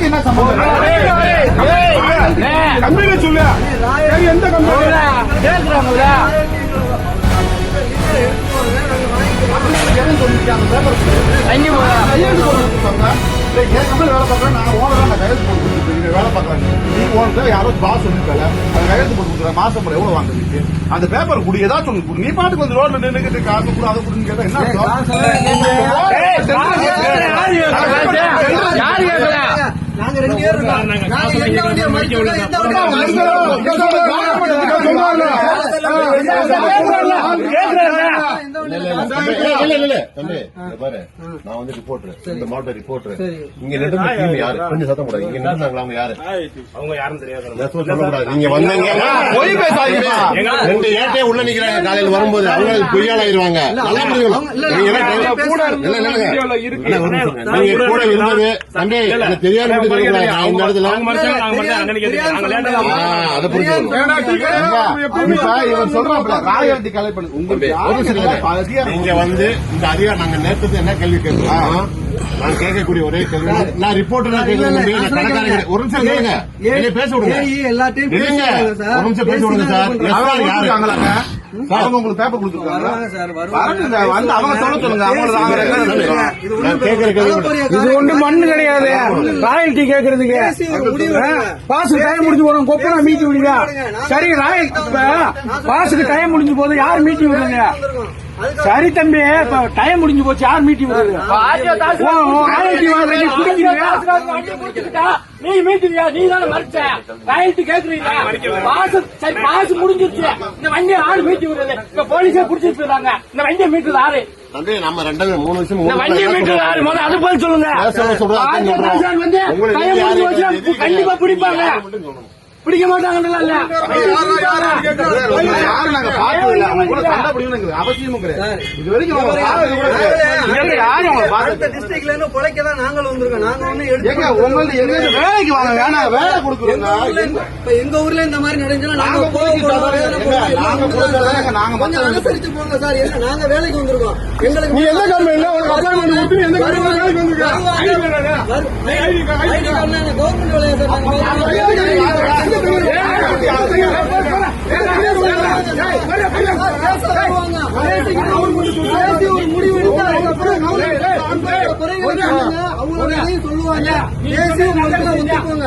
என்ன சம்பந்தம் கம்பெனி சொல்லு எந்த கம்பெனி கையெழுத்து போட்டு வேலை பார்க்கறேன், நான் owner நான் கையெழுத்து பார்க்கறேன். நீ owner, யாரோ boss சொல்லிருக்காரு. அது கையெழுத்து போட்டு கொடுக்குறேன். மாசம் எவ்வளவு வாங்குறீங்க? அந்த பேப்பர் குடி ஏதாச்சும் குடி. நீ பாட்டுக்கு வந்து ரோட்ல நின்னுக்கிட்டு காசு கொடு, அதை கொடுன்னு கேட்டா என்ன அர்த்தம்? யாரு கேட்கல நாங்க ரெண்டு பேர் இருக்கோம். நாங்க எந்த வண்டியை மறிக்கிறோம், எந்த வண்டியை பாரு. நான் வந்து reporter. இந்த மாவட்ட. இங்க நின்னுட்டு team யாரு? கொஞ்சம் சத்தம் போடாதீங்க. இங்க நின்னுட்டாங்களா, அவங்க யாரு? அவங்க யாரும் தெரியாது சொல்லக்கூடாது. நீங்க வந்தீங்கன்னா, பொய் பேசாதீங்க. ரெண்டு ஏட்டையே உள்ள நிக்கிறாங்க காலையில வரும்போது அவங்க நல்லா. நீங்க கூட இருந்தது தம்பி எனக்கு தெரியாது இந்த இடத்துல அதை இவன் பண்ணு. உங்களுக்கு அதிகாரம் நீங்க வந்து இந்த அதிகாரம் நாங்க நேரத்துக்கு என்ன கேள்வி கேட்கிறோம் நான் கேட்கக்கூடிய ஒரே கேள்வி நான் ரிப்போர்ட்டர். ஒரு நிமிஷம் கேளுங்க. என்னை பேச விடுங்க. எல்லாத்தையும். ஒரு நிமிஷம் பேச விடுங்க சார். அவங்க உங்களுக்கு பேப்பர் வந்து அவங்க சொல்ல சொல்லுங்க. இது நான் ஒண்ணும் கேட்கிற கேள்வி அளப்பரிய இது காரியம் ஒண்ணு மண்ணு கிடையாது. ராயல்டி கேக்குறதுக்கு பேசி ஒரு முடிவு எடுங்க. பாசு டைம் முடிஞ்சு போறோம். கொப்பனா மீட்டிங் விடுங்க சரி ராயல் பாசுக்கு டைம் முடிஞ்சு போது யார் மீட்டிங் விடுங்க சரி தம்பி இப்ப டைம் முடிஞ்சு போச்சு. யார் மீட்டிங் நீ மீட்டிங்க நீ தானே மறைச்ச? ராயல்டி கேக்குறீங்க பாசு சரி பாசு முடிஞ்சிருச்சு. இந்த வண்டியை ஆறு மீட்டி விடுறது இப்ப போலீஸே புடிச்சிட்டு இருக்காங்க இந்த வண்டியை மீட்டது ஆறு தம்பி நம்ம ரெண்டு மூணு வருஷம் வண்டியை மீட்டது ஆறு முதல்ல அது போய் சொல்லுங்க. வந்து கண்டிப்பா பிடிப்பாங்க. பிடிக்க மாட்டாங்கன்னு யாரும் நாங்க அவங்க கூட சண்டை அவசியமும் கிடையாது. இது வரைக்கும் யாரும் அடுத்த டிஸ்ட்ரிக்ட்ல இருந்து பொழைக்க தான் நாங்கள் வந்திருக்கோம் நாங்க ஒண்ணு ஏங்க, உங்கள்ட்ட எங்க வேலைக்கு வாங்க வேணாம் வேலை கொடுக்குறோங்க இப்ப எங்க ஊர்ல இந்த மாதிரி நடந்துச்சுன்னா நாங்க நாங்க நாங்க சார். கொஞ்சம் அனுசரிச்சு போங்க சார் நாங்க வேலைக்கு வந்திருக்கோம் எங்களுக்கு நீ எந்த கம்பெனில அப்பாயின்மெண்ட் கொடுத்து எந்த கம்பெனில வேலைக்கு வந்திருக்க கவர்மெண்ட் வேலையா சார் நாங்க பேசி ஒரு முடிவு எடுத்து அதுக்கப்புறம் அவங்களோட குறைகளை சொல்லுங்க. அவங்களோட இதையும் சொல்லுவாங்க பேசி உங்களுக்கு ஒத்துக்கோங்க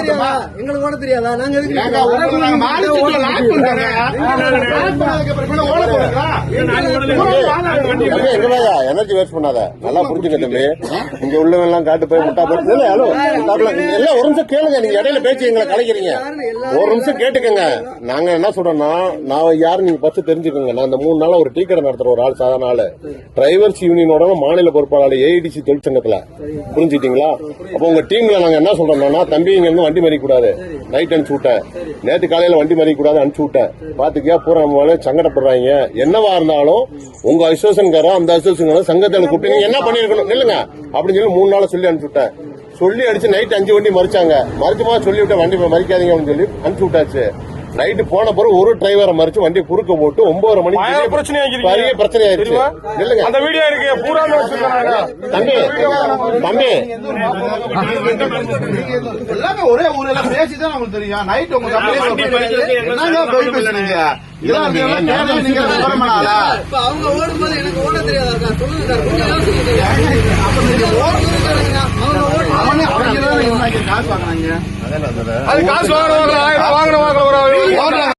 தெரியாதா? எங்களுக்கு ஓட தெரியாதா? நாங்க? எனர்ஜி வேஸ்ட் பண்ணாத. நல்லா புரிஞ்சுங்க தம்பி. இங்க உள்ளவங்க எல்லாம் காட்டு போய் முட்டா நீங்க எல்லாம் ஒரு நிமிஷம் கேளுங்க. நீங்க இடையில பேச்சு எங்களை கலைக்கிறீங்க. ஒரு நிமிஷம் கேட்டுக்கங்க. நாங்க என்ன சொல்றோம்னா நான் யாரு நீங்க ஃபர்ஸ்ட் தெரிஞ்சுக்கோங்க. நான் இந்த மூணு நாளா ஒரு டீ கடை நடத்துற ஒரு ஆள் சாதாரண ஆளு. டிரைவர்ஸ் யூனியனோட மாநில பொறுப்பாளர் ஏஐடிசி தொழிற்சங்கத்துல. புரிஞ்சுக்கிட்டீங்களா? அப்போ உங்க டீம்ல நாங்க என்ன சொல்றோம்னா தம்பி இங்க இருந்து வண்டி மறிக்க கூடாது நைட் அனுப்பிச்சு விட்டேன் நேத்து காலையில வண்டி மறிக்க கூடாது அனுப்பிச்சு விட்டேன் பாத்துக்கியா பூரா நம்ம சங்கடப்படுறாங்க. என்னவா இருந்தாலும் உங்க அசோசியன்காரன் அந்த அசோசியன் சங்கத்தை கூப்பிட்டு என்ன பண்ணிருக்கணும்? நில்லுங்க. அப்படின்னு சொல்லி மூணு நாள் சொல்லி அனுப்பிச்சு விட்டேன் சொல்லி அடிச்சு நைட் அஞ்சு வண்டி மறிச்சாங்க. மறிச்சுமா சொல்லி விட்டேன் வண்டி மறிக்காதீங்க அப்படின்னு சொல்லி அனுப்பிச்சு விட்டாச்சு நைட்டு போன பிறகு ஒரு டிரைவரை மறிச்சு வண்டி குறுக்க போட்டு மணிக்கு பயங்கர பிரச்சனை. பெரிய பிரச்சனை ஆயிருச்சு நில்லுங்க. அந்த வீடியோ இருக்கு. பூரா தம்பி தம்பி. எல்லாமே ஒரே ஊர்ல பேசிதான் நமக்கு தெரியும். நைட் உங்க என்னங்க அவங்க ஓடும்போது எனக்கு ஓட தெரியாதா சார் சொல்லுங்க சார் கொஞ்சம் யோசிக்க அவங்க ஓடும்போது அவனே அவங்க தான் காசு வாங்கினாங்க. அது காசு வாங்குறவங்க ஆயிரம் வாங்குறவங்க ஒரு